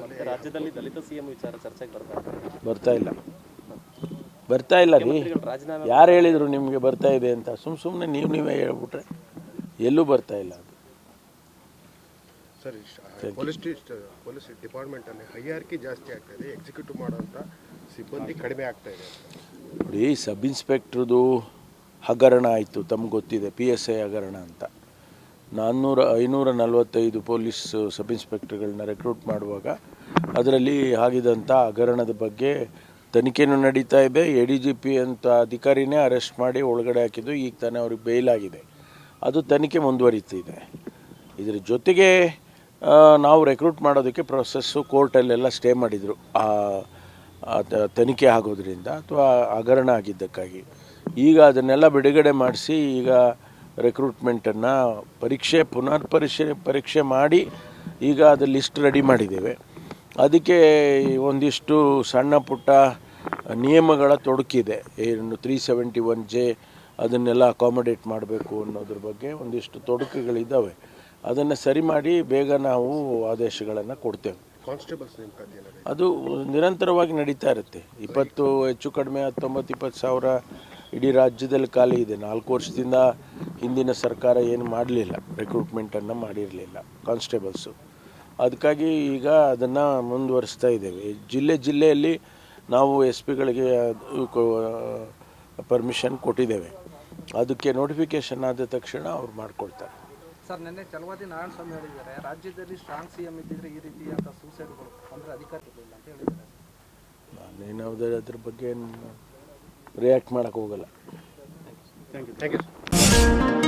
ಮತ್ತೆ ರಾಜ್ಯದಲ್ಲಿ ದಲಿತ ಸಿಎಂ ವಿಚಾರ ಚರ್ಚೆಗೆ ಬರ್ತಾ ಇದೆ. ಬರ್ತಾ ಇಲ್ಲ. ಬರ್ತಾ ಇಲ್ಲ ರೀ ಮುಖ್ಯಮಂತ್ರಿಗಳು ರಾಜೀನಾಮೆ ಯಾರು ಹೇಳಿದರು ನಿಮಗೆ ಬರ್ತಾ ಇದೆ ಅಂತ? ಸುಮ್ಮ ಸುಮ್ಮನೆ ನೀವು ನೀವೇ ಹೇಳ್ಬಿಟ್ರೆ ಎಲ್ಲೂ ಬರ್ತಾ ಇಲ್ಲ ಅದು. ಸರ್ ಪೊಲೀಸ್ ಪೊಲೀಸ್ ಡಿಪಾರ್ಟ್ಮೆಂಟ್ ಅಲ್ಲಿ ಹೈಯಾರ್ಕಿ ಜಾಸ್ತಿ ಆಗ್ತಾ ಇದೆ ಎಕ್ಸಿಕ್ಯೂಟಿವ್ ಮಾಡುವಂತ ಸಿಬ್ಬಂದಿ ಕಡಿಮೆ ಆಗ್ತಾ ಇದೆ ನೋಡಿ ಸಬ್ ಇನ್ಸ್ಪೆಕ್ಟ್ರದು ಹಗರಣ ಆಯಿತು ತಮ್ಗೆ ಗೊತ್ತಿದೆ ಪಿ ಎಸ್ ಐ ಹಗರಣ ಅಂತ. ನಾನ್ನೂರ ಐನೂರ ನಲವತ್ತೈದು ಪೊಲೀಸ್ ಸಬ್ ಇನ್ಸ್ಪೆಕ್ಟರ್ಗಳನ್ನ ರೆಕ್ರೂಟ್ ಮಾಡುವಾಗ ಅದರಲ್ಲಿ ಆಗಿದಂಥ ಹಗರಣದ ಬಗ್ಗೆ ತನಿಖೆನೂ ನಡೀತಾ ಇದೆ. ಎ ಡಿ ಜಿ ಪಿ ಅಂತ ಅಧಿಕಾರಿನೇ ಅರೆಸ್ಟ್ ಮಾಡಿ ಒಳಗಡೆ ಹಾಕಿದ್ದು ಈಗ ತಾನೇ ಅವ್ರಿಗೆ ಆಗಿದೆ. ಅದು ತನಿಖೆ ಮುಂದುವರಿತಿದೆ. ಇದರ ಜೊತೆಗೆ ನಾವು ರೆಕ್ರೂಟ್ ಮಾಡೋದಕ್ಕೆ ಪ್ರೊಸೆಸ್ಸು ಕೋರ್ಟಲ್ಲೆಲ್ಲ ಸ್ಟೇ ಮಾಡಿದರು. ಆ ತನಿಖೆ ಆಗೋದ್ರಿಂದ ಅಥವಾ ಹಗರಣ ಆಗಿದ್ದಕ್ಕಾಗಿ. ಈಗ ಅದನ್ನೆಲ್ಲ ಬಿಡುಗಡೆ ಮಾಡಿಸಿ ಈಗ ರೆಕ್ರೂಟ್ಮೆಂಟನ್ನು ಪರೀಕ್ಷೆ ಪುನರ್ ಪರೀಕ್ಷೆ ಪರೀಕ್ಷೆ ಮಾಡಿ ಈಗ ಅದು ಲಿಸ್ಟ್ ರೆಡಿ ಮಾಡಿದ್ದೇವೆ. ಅದಕ್ಕೆ ಒಂದಿಷ್ಟು ಸಣ್ಣ ಪುಟ್ಟ ನಿಯಮಗಳ ತೊಡಕಿದೆ. ಏನು ತ್ರೀ ಸೆವೆಂಟಿ ಒನ್ ಜೆ ಅದನ್ನೆಲ್ಲ ಅಕಾಮಡೇಟ್ ಮಾಡಬೇಕು ಅನ್ನೋದ್ರ ಬಗ್ಗೆ ಒಂದಿಷ್ಟು ತೊಡಕುಗಳಿದ್ದಾವೆ ಅದನ್ನು ಸರಿ ಮಾಡಿ ಬೇಗ ನಾವು ಆದೇಶಗಳನ್ನು ಕೊಡ್ತೇವೆ. ಅದು ನಿರಂತರವಾಗಿ ನಡೀತಾ ಇರುತ್ತೆ. ಇಪ್ಪತ್ತು ಹೆಚ್ಚು ಕಡಿಮೆ ಹತ್ತೊಂಬತ್ತು ಇಪ್ಪತ್ತು ಸಾವಿರ ಇಡೀ ರಾಜ್ಯದಲ್ಲಿ ಖಾಲಿ ಇದೆ. ನಾಲ್ಕು ವರ್ಷದಿಂದ ಹಿಂದಿನ ಸರ್ಕಾರ ಏನು ಮಾಡಲಿಲ್ಲ. ರಿಕ್ರೂಟ್ಮೆಂಟನ್ನು ಮಾಡಿರಲಿಲ್ಲ ಕಾನ್ಸ್ಟೇಬಲ್ಸು ಅದಕ್ಕಾಗಿ ಈಗ ಅದನ್ನು ಮುಂದುವರಿಸ್ತಾ ಇದ್ದೇವೆ. ಜಿಲ್ಲೆ ಜಿಲ್ಲೆಯಲ್ಲಿ ನಾವು ಎಸ್ ಪಿಗಳಿಗೆ ಪರ್ಮಿಷನ್ ಕೊಟ್ಟಿದ್ದೇವೆ. ಅದಕ್ಕೆ ನೋಟಿಫಿಕೇಶನ್ ಆದ ತಕ್ಷಣ ಅವ್ರು ಮಾಡಿಕೊಡ್ತಾರೆ. ಸರ್ ನಿನ್ನೆ ಚಲವಾದಿ ನಾರಾಯಣ ಸ್ವಾಮಿ ಹೇಳಿದ್ದಾರೆ ರಾಜ್ಯದಲ್ಲಿ ಸ್ಟ್ರಾಂಗ್ ಸಿ ಎಂ ಇದ್ದಿದ್ರೆ ಈ ರೀತಿಯಾದ ಸೂಸೈಡ್ಗಳು ಅಂದರೆ ಅಧಿಕಾರ ಇರಲಿಲ್ಲ ಅಂತ ಹೇಳಿದ್ದಾರೆ. ನಾನೇನು ಅದ್ರ ಬಗ್ಗೆ ರಿಯಾಕ್ಟ್ ಮಾಡೋಕ್ಕೆ ಹೋಗಲ್ಲ. Thank you thank you